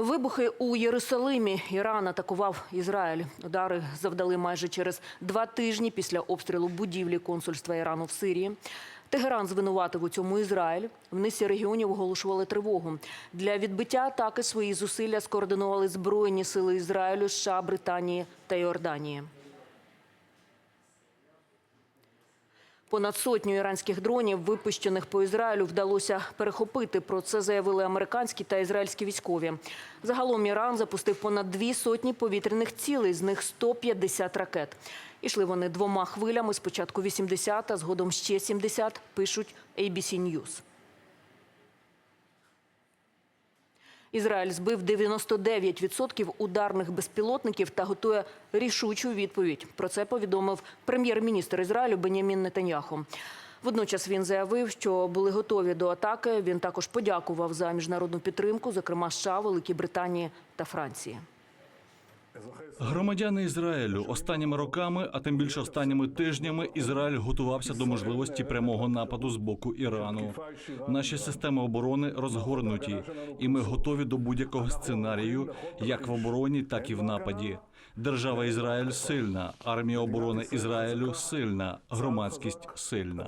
Вибухи у Єрусалимі. Іран атакував Ізраїль. Удари завдали майже через два тижні після обстрілу будівлі консульства Ірану в Сирії. Тегеран звинуватив у цьому Ізраїль. В низці регіонів оголошували тривогу. Для відбиття атаки свої зусилля скоординували Збройні сили Ізраїлю, США, Британії та Йорданії. Понад сотню іранських дронів, випущених по Ізраїлю, вдалося перехопити. Про це заявили американські та ізраїльські військові. Загалом Іран запустив понад дві сотні повітряних цілей, з них 150 ракет. Ішли вони двома хвилями, спочатку 80, а згодом ще 70, пишуть ABC News. Ізраїль збив 99% ударних безпілотників та готує рішучу відповідь. Про це повідомив прем'єр-міністр Ізраїлю Бенямін Нетаньяху. Водночас він заявив, що були готові до атаки. Він також подякував за міжнародну підтримку, зокрема США, Великій Британії та Франції. Громадяни Ізраїлю останніми роками, а тим більше останніми тижнями, Ізраїль готувався до можливості прямого нападу з боку Ірану. Наші системи оборони розгорнуті, і ми готові до будь-якого сценарію, як в обороні, так і в нападі. Держава Ізраїль сильна, армія оборони Ізраїлю сильна, громадськість сильна.